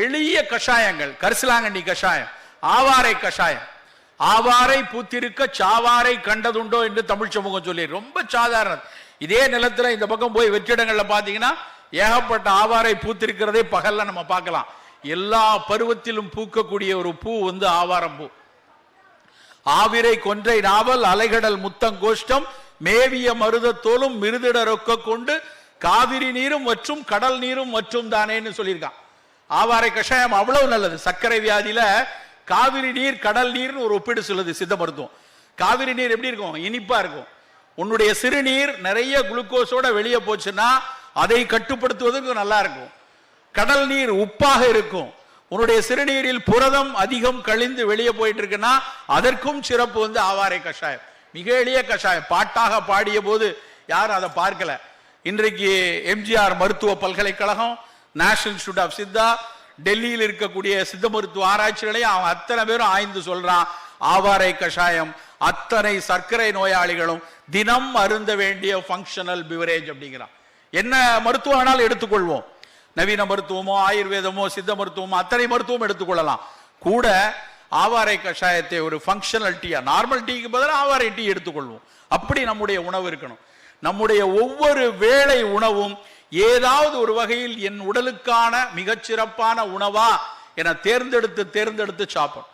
எளிய கஷாயங்கள் கரிசலாங்கண்ணி கஷாயம் ஆவாரை கஷாயம். ஆவாரை பூத்திருக்க சாவாரை கண்டதுண்டோ என்று தமிழ் சமூகம் சொல்லி ரொம்ப சாதாரணம். இதே நிலத்துல இந்த பக்கம் போய் வெற்றிடங்கள்ல பாத்தீங்கன்னா ஏகப்பட்ட ஆவாரை பூத்திருக்கிறதே பகல்ல நம்ம பார்க்கலாம். எல்லா பருவத்திலும் பூக்கக்கூடிய ஒரு பூ வந்து ஆவாரம் பூ. ஆவிரை கொன்றை நாவல் அலைகடல் முத்தங்கோஷ்டம் மேவிய மருதத்தோலும் மிருதிட ரொக்க கொண்டு காவிரி நீரும் மற்றும் கடல் நீரும் மற்றும் தானேன்னு சொல்லியிருக்கான். ஆவாரை கஷாயம் அவ்வளவு நல்லது. சர்க்கரை வியாதியில காவிரி நீர் கடல் நீர்னு ஒரு ஒப்பீடு சொல்லுது சித்த மருத்துவம் காவிரி நீர் எப்படி இருக்கும்? இனிப்பா இருக்கும். உன்னுடைய சிறுநீர் நிறைய குளுக்கோஸோட வெளியே போச்சுன்னா அதை கட்டுப்படுத்துவதற்கு நல்லா இருக்கும். கடல் நீர் உப்பாக இருக்கும். உன்னுடைய சிறுநீரில் புரதம் அதிகம் கழிந்து வெளியே போயிட்டு இருக்குன்னா அதற்கும் சிறப்பு வந்து ஆவாரை கஷாயம். மிக எளிய கஷாயம். பாட்டாக பாடிய போது யாரும் அதை பார்க்கல. இன்றைக்கு எம்ஜிஆர் மருத்துவ பல்கலைக்கழகம் நேஷனல் இன்ஸ்டியூட் ஆஃப் சித்தா டெல்லியில் இருக்கக்கூடிய சித்த மருத்துவ ஆராய்ச்சிகளையும் அவன் அத்தனை பேரும் ஆய்ந்து சொல்றான். ஆவாரை கஷாயம் அத்தனை சர்க்கரை நோயாளிகளும் தினம் அருந்த வேண்டிய ஃபங்க்ஷனல் பிவரேஜ் அப்படிங்கிறான். என்ன மருத்துவம் வேணாலும் எடுத்துக்கொள்வோம். நவீன மருத்துவமோ ஆயுர்வேதமோ சித்த மருத்துவமோ அத்தனை மருத்துவம் எடுத்துக்கொள்ளலாம். கூட ஆவாரை கஷாயத்தை ஒரு ஃபங்க்ஷனல் டீயா நார்மல் டீக்கு பதிலாக ஆவாரை டீ எடுத்துக்கொள்வோம். அப்படி நம்முடைய உணவு இருக்கணும். நம்முடைய ஒவ்வொரு வேளை உணவும் ஏதாவது ஒரு வகையில் என் உடலுக்கான மிகச்சிறப்பான உணவா என தேர்ந்தெடுத்து தேர்ந்தெடுத்து சாப்பிடும்